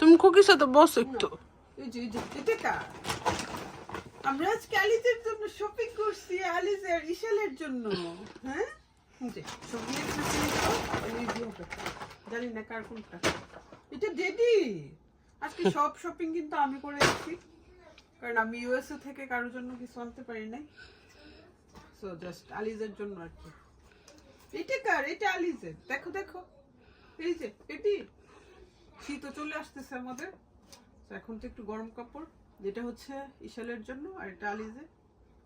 তুমি কুকির সাথে বসো একটু। আমরা আজকে আলিজের জন্য শপিং করছি আলিজের ইশালের জন্য। হ্যাঁ। জানি না কার কোনটা। এটা ডেডি। আজকে সব শপিং কিন্তু আমি করে এসেছি কারণ আমি ইউএসএ থেকে কারোর জন্য কিছু আনতে পারি নাই। সো জাস্ট আলিজের জন্য আর কি। এটা কার? এটা আলিজের দেখো দেখো। এই যে এটি। শীতও চলে আসতেছে আমাদের। তো এখন তো একটু গরম কাপড়। যেটা হচ্ছে ইশালের জন্য আর এটা আলিজে।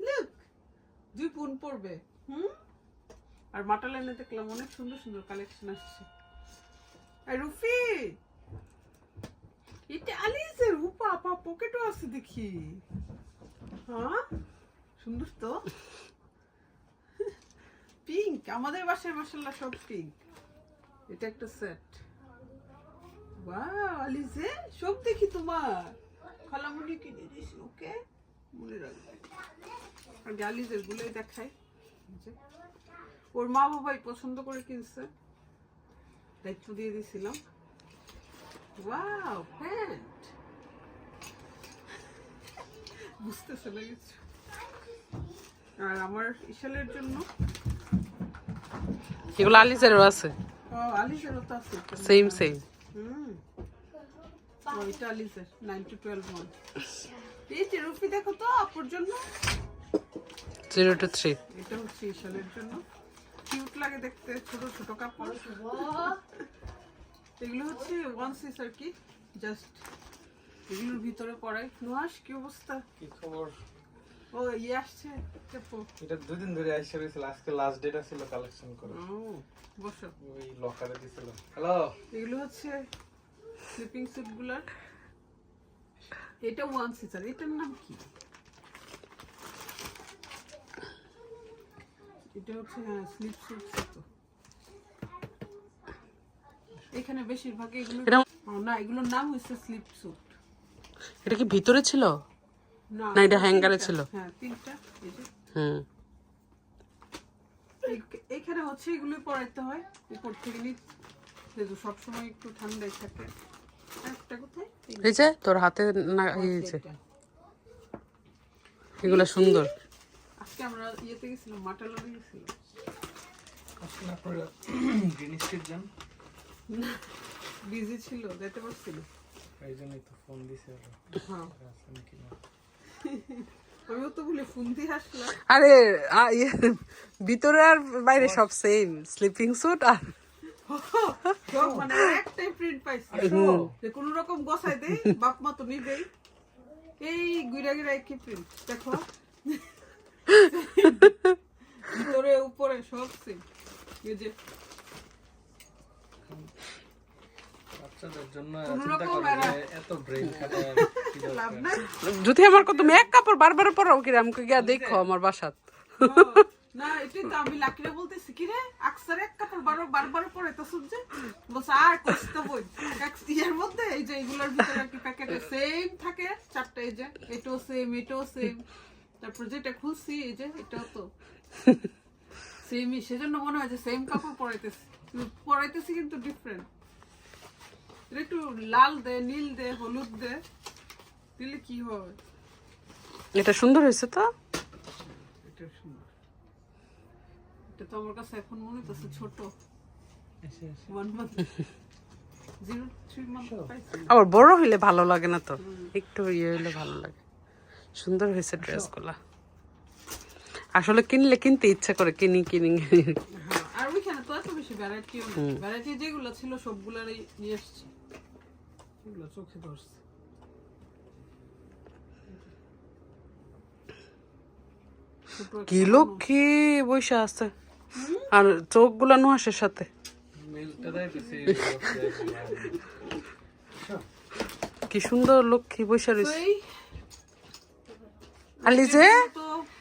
লুক, দুই পুন পড়বে হুম? আর মাটালাইনে দেখলাম অনেক সুন্দর সুন্দর কালেকশন আসছে। আর রুফি! এটা আলিজের উপা আপা, পকেটও আছে দেখি। হ্যাঁ? সুন্দর তো। পিঙ্ক, আমাদের বাসায় মাসাল্লাহ সব পিঙ্ক। এটা একটা সেট। ওয়াও আলিজে সব দেখি তোমার। খালামুনি কিনে দিস ওকে? মনে রাখবে। আর আলিজের গুলোই দেখাই। যে। ওর মা বাবাই পছন্দ করে কিনছে। দায়িত্ব দিয়ে দিয়েছিলাম। ওয়াও প্যান্ট বুঝতেছে না কিছু। আর আমার ইশালের জন্য? এগুলো আলিজেরও আছে। ও আলিজেরও তো আছে। সেম সেম ও, এটা নাইন টু টুয়েলভ মান্থ এই যে রুফি দেখো তো আপুর জন্য। জিরো টু থ্রি এটা হচ্ছে ঈশানের জন্য। কিউট লাগে দেখতে ছোট ছোট কাপড়। এগুলো হচ্ছে ওয়ান সিস আর কি জাস্ট এগুলোর ভিতরে পড়াই। নুহাস কি অবস্থা? কি খবর? ও ইয়ে আসছে এটা দুদিন ধরে আইসা রয়েছিল আজকে লাস্ট ডেট ছিল কালেকশন করে। ও বসো। ওই লকারে দিছিল হ্যালো এগুলো হচ্ছে স্লিপিং স্যুটগুলার এটা ওয়ান সিসার এটার নাম কি? এটা হচ্ছে হ্যাঁ স্লিপ স্যুট তো। এখানে বেশিরভাগ এগুলো না এগুলোর নাম হচ্ছে স্লিপ স্যুট এটা কি ভিতরে ছিল? না, এটা তিনটা। ছিল? হ্যাঁ তিনটা এই যে। হুম। এখানে হচ্ছে এগুলো পরাইতে হয়। উপর থেকে নিচ যেহেতু সবসময় একটু ঠান্ডায় থাকে। এই যে তোর হাতে না এটা। এগুলো সুন্দর। আজকে আমরা ইয়েতে গেছিলাম মাটালারে গেছিলাম। আসলে আপনারা গ্রিন স্ট্রিট যান। বিজি ছিল যেতে পারছিল। এই জন্যই তো ফোন দিছে। হ্যাঁ। আছেন কি না? আমিও তো বলে ফোন দিয়ে আসলাম। আরে ইয়ে, ভিতরে আর বাইরে সব সেম স্লিপিং স্যুট আর মানে একটাই প্রিন্ট পাইছি। যে কোনো রকম গোছাই দেই বাপ মা তো নিবেই। এই গুইরা গুইরা কি প্রিন্ট দেখো। ভিতরে উপরে সব সেম এই যে। যদি আমার কত এক কাপড় বারবার পরাও কি আমাকে গিয়া দেখো আমার বাসাত। ও, না এটাই তো আমি লাকিরে বলতেছি কি রে আকসার এক কাপড় বারো বারবার পরে তো সহ্যে? বলছে আর কষ্ট বই। এক ইয়ার মধ্যে এই যে এগুলোর ভিতরে আর কি প্যাকেটে সেম থাকে চারটা এই যে এটাও সেম এটাও সেম তারপর যেটা খুলছি এই যে এটাও তো সেমই সেজন্য মনে হয় যে সেম কাপড় পরাইতেছি। পরাইতেছি কিন্তু ডিফারেন্ট এটা একটু লাল দে নীল দে হলুদ দে দিলে কি হবে এটা সুন্দর হয়েছে তো? এটা সুন্দর। এটা তো আমার কাছে এখন মনে হচ্ছে ছোট। আবার বড় হইলে ভালো লাগে না তো? একটু ইয়ে হইলে ভালো লাগে। সুন্দর হয়েছে ড্রেসগুলা। আসলে কিনলে কিনতে ইচ্ছা করে কিনি কিনি হ্যাঁ আর ওইখানে তো এত বেশি ভ্যারাইটিও ভ্যারাইটি যেগুলো ছিল সবগুলোরই নিয়ে এসছি এগুলো চোখে ধরছে। কি লক্ষ্মী বসে আছে। আর চোখগুলা নুহাসের সাথে। কি সুন্দর লক্ষ্মী রয়েছে। আলি যে?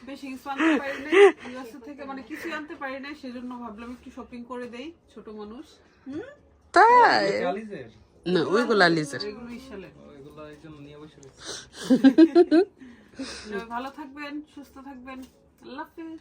বেশি কিছু আনতে পারি নাই। ইউএসএ থেকে মানে কিছুই আনতে পারি নাই সেজন্য ভাবলাম একটু শপিং করে দেই ছোট মানুষ। হুম? তাই? না ওইগুলো আলিজের। নিয়ে বসে ভালো থাকবেন সুস্থ থাকবেন। আল্লাহ হাফেজ।